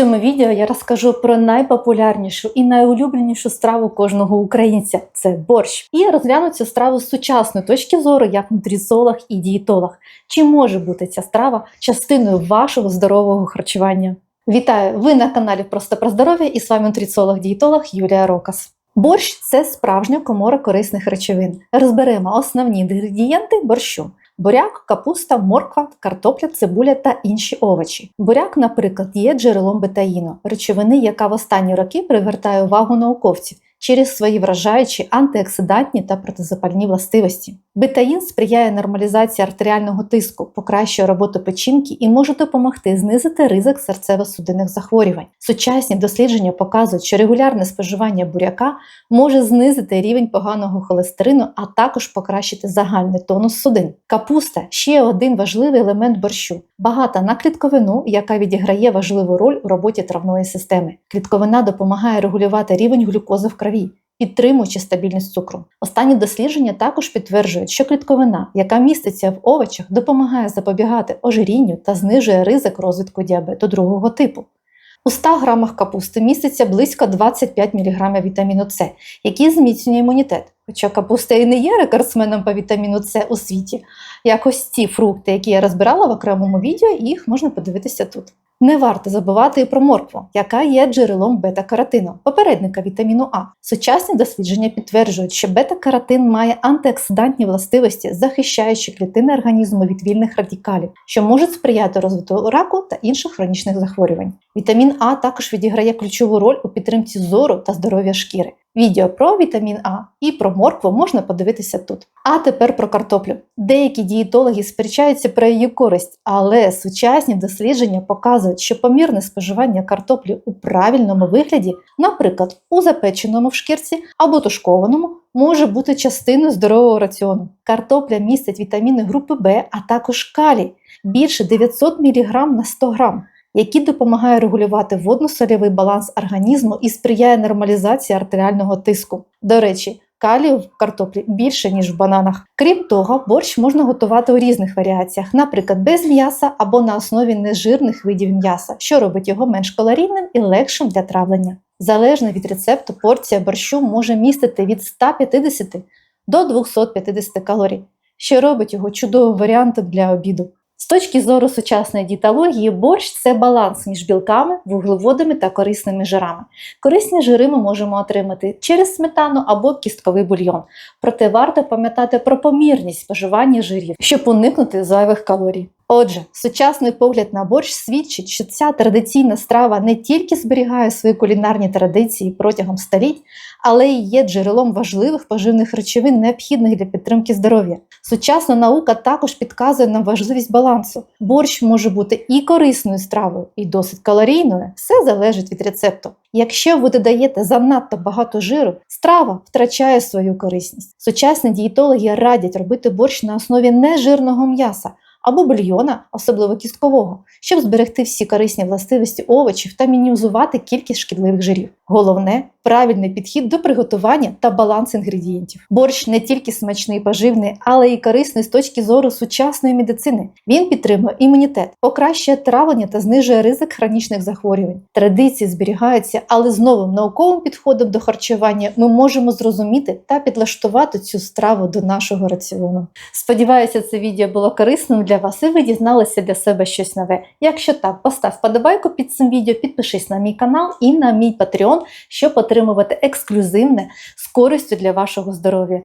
цьому відео я розкажу про найпопулярнішу і найулюбленішу страву кожного українця це борщ. І я розгляну цю страву з сучасної точки зору, як нутріцолог і дієтолог. Чи може бути ця страва частиною вашого здорового харчування? Вітаю! Ви на каналі Просто про здоров'я і з вами нутріцолог-дієтолог Юлія Рокас. Борщ це справжня комора корисних речовин. Розберемо основні інгредієнти борщу. Буряк, капуста, морква, картопля, цибуля та інші овочі. Буряк, наприклад, є джерелом бетаїну, речовини, яка в останні роки привертає увагу науковців через свої вражаючі антиоксидантні та протизапальні властивості. Бетаїн сприяє нормалізації артеріального тиску, покращує роботу печінки і може допомогти знизити ризик серцево-судинних захворювань. Сучасні дослідження показують, що регулярне споживання буряка може знизити рівень поганого холестерину, а також покращити загальний тонус судин. Капуста ще один важливий елемент борщу, багата на клітковину, яка відіграє важливу роль у роботі травної системи. Клітковина допомагає регулювати рівень глюкози в крові. Підтримуючи стабільність цукру. Останні дослідження також підтверджують, що клітковина, яка міститься в овочах, допомагає запобігати ожирінню та знижує ризик розвитку діабету другого типу. У 100 грамах капусти міститься близько 25 мг вітаміну С, який зміцнює імунітет. Хоча капуста і не є рекордсменом по вітаміну С у світі. Як ось ці фрукти, які я розбирала в окремому відео, їх можна подивитися тут. Не варто забувати і про моркву, яка є джерелом бета-каротину, попередника вітаміну А. Сучасні дослідження підтверджують, що бета-каротин має антиоксидантні властивості, захищаючи клітини організму від вільних радикалів, що можуть сприяти розвитку раку та інших хронічних захворювань. Вітамін А також відіграє ключову роль у підтримці зору та здоров'я шкіри. Відео про вітамін А і про моркву можна подивитися тут. А тепер про картоплю. Деякі дієтологи сперечаються про її користь, але сучасні дослідження показують, що помірне споживання картоплі у правильному вигляді, наприклад, у запеченому в шкірці або тушкованому, може бути частиною здорового раціону. Картопля містить вітаміни групи В, а також калій більше 900 мг на 100 г який допомагає регулювати водно-сольовий баланс організму і сприяє нормалізації артеріального тиску. До речі, калію в картоплі більше, ніж в бананах. Крім того, борщ можна готувати у різних варіаціях, наприклад, без м'яса або на основі нежирних видів м'яса, що робить його менш калорійним і легшим для травлення. Залежно від рецепту, порція борщу може містити від 150 до 250 калорій, що робить його чудовим варіантом для обіду. З точки зору сучасної дієтології, борщ це баланс між білками, вуглеводами та корисними жирами. Корисні жири ми можемо отримати через сметану або кістковий бульйон. Проте варто пам'ятати про помірність споживання жирів, щоб уникнути зайвих калорій. Отже, сучасний погляд на борщ свідчить, що ця традиційна страва не тільки зберігає свої кулінарні традиції протягом століть, але й є джерелом важливих поживних речовин, необхідних для підтримки здоров'я. Сучасна наука також підказує нам важливість балансу. Борщ може бути і корисною стравою, і досить калорійною. Все залежить від рецепту. Якщо ви додаєте занадто багато жиру, страва втрачає свою корисність. Сучасні дієтологи радять робити борщ на основі нежирного м'яса або бульйона, особливо кісткового, щоб зберегти всі корисні властивості овочів та мінімізувати кількість шкідливих жирів. Головне правильний підхід до приготування та баланс інгредієнтів. Борщ не тільки смачний і поживний, але й корисний з точки зору сучасної медицини. Він підтримує імунітет, покращує травлення та знижує ризик хронічних захворювань. Традиції зберігаються, але з новим науковим підходом до харчування ми можемо зрозуміти та підлаштувати цю страву до нашого раціону. Сподіваюся, це відео було корисним для вас і ви дізналися для себе щось нове. Якщо так, постав вподобайку під цим відео, підпишись на мій канал і на мій Patreon, щоб отримувати ексклюзивне з користю для вашого здоров'я.